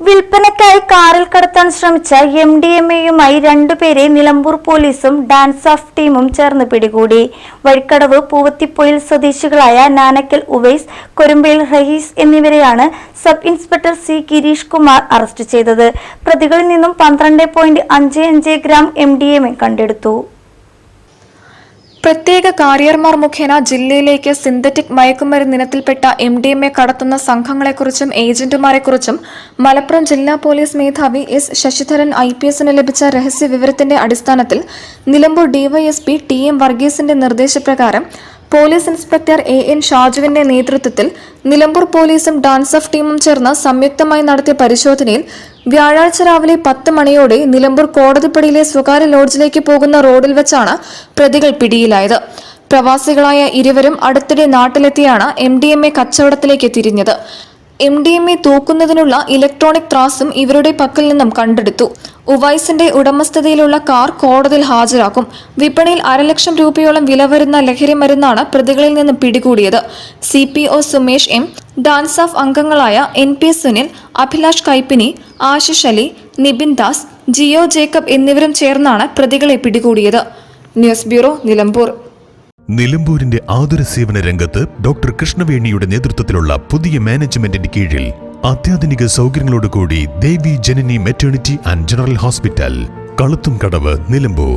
വിൽപ്പനയ്ക്കായി കാറിൽ കടത്താൻ ശ്രമിച്ച എം ഡി എം എയുമായി രണ്ടുപേരെ നിലമ്പൂർ പോലീസും ഡാൻസ് ഓഫ് ടീമും ചേർന്ന് പിടികൂടി. വഴിക്കടവ് പൂവത്തിപ്പൊയിൽ സ്വദേശികളായ നാനക്കൽ ഉവൈസ് കൊരുമ്പയിൽ റഹീസ് എന്നിവരെയാണ് sub inspector C Girish Kumar arrest ചെയ്തത്. പ്രതികളിൽ നിന്നും പന്ത്രണ്ട് ഗ്രാം എ കണ്ടെടുത്തു. പ്രത്യേക കാരിയർമാർ മുഖേന ജില്ലയിലേക്ക് സിന്തറ്റിക് മയക്കുമരുന്ന് ഇനത്തിൽപ്പെട്ട എം ഡി എം എ കടത്തുന്ന സംഘങ്ങളെക്കുറിച്ചും ഏജന്റുമാരെക്കുറിച്ചും മലപ്പുറം ജില്ലാ പോലീസ് മേധാവി എസ് ശശിധരൻ ഐ പി എസിന് ലഭിച്ച രഹസ്യ വിവരത്തിന്റെ അടിസ്ഥാനത്തിൽ നിലമ്പൂർ ഡിവൈഎസ്പി ടി എം വർഗീസിന്റെ നിർദ്ദേശപ്രകാരം പോലീസ് ഇൻസ്പെക്ടർ എ എൻ ഷാജുവിന്റെ നേതൃത്വത്തിൽ നിലമ്പൂർ പോലീസും ഡാൻസ് ഓഫ് ടീമും ചേർന്ന് സംയുക്തമായി നടത്തിയ പരിശോധനയിൽ വ്യാഴാഴ്ച രാവിലെ പത്ത് മണിയോടെ നിലമ്പൂർ കോടതിപ്പടിയിലെ സ്വകാര്യ ലോഡ്ജിലേക്ക് പോകുന്ന റോഡിൽ വെച്ചാണ് പ്രതികൾ പിടിയിലായത്. പ്രവാസികളായ ഇരുവരും അടുത്തിടെ നാട്ടിലെത്തിയാണ് എം ഡി എം എ കച്ചവടത്തിലേക്ക് തിരിഞ്ഞത്. എം ഡി എം എ തൂക്കുന്നതിനുള്ള ഇലക്ട്രോണിക് ത്രാസും ഇവരുടെ പക്കൽ നിന്നും കണ്ടെടുത്തു. ഉവൈസിന്റെ ഉടമസ്ഥതയിലുള്ള കാർ കോടതിയിൽ ഹാജരാക്കും. വിപണിയിൽ അരലക്ഷം രൂപയോളം വില വരുന്ന ലഹരി മരുന്നാണ് പ്രതികളിൽ നിന്ന് പിടികൂടിയത്. C P O Sumesh M DANSAF അംഗങ്ങളായ N P Sunil Abhilash Kaippini Ashish Ali Nibin Das Jio Jacob എന്നിവരും ചേർന്നാണ് പ്രതികളെ പിടികൂടിയത്. News bureau Nilambur. നിലമ്പൂരിന്റെ ആതുര സേവന രംഗത്ത് ഡോക്ടർ കൃഷ്ണവേണിയുടെ നേതൃത്വത്തിലുള്ള പുതിയ മാനേജ്മെന്റിന്റെ കീഴിൽ അത്യാധുനിക സൗകര്യങ്ങളോടുകൂടി Devi Janani maternity and general hospital കളുത്തും കടവ് നിലമ്പൂർ.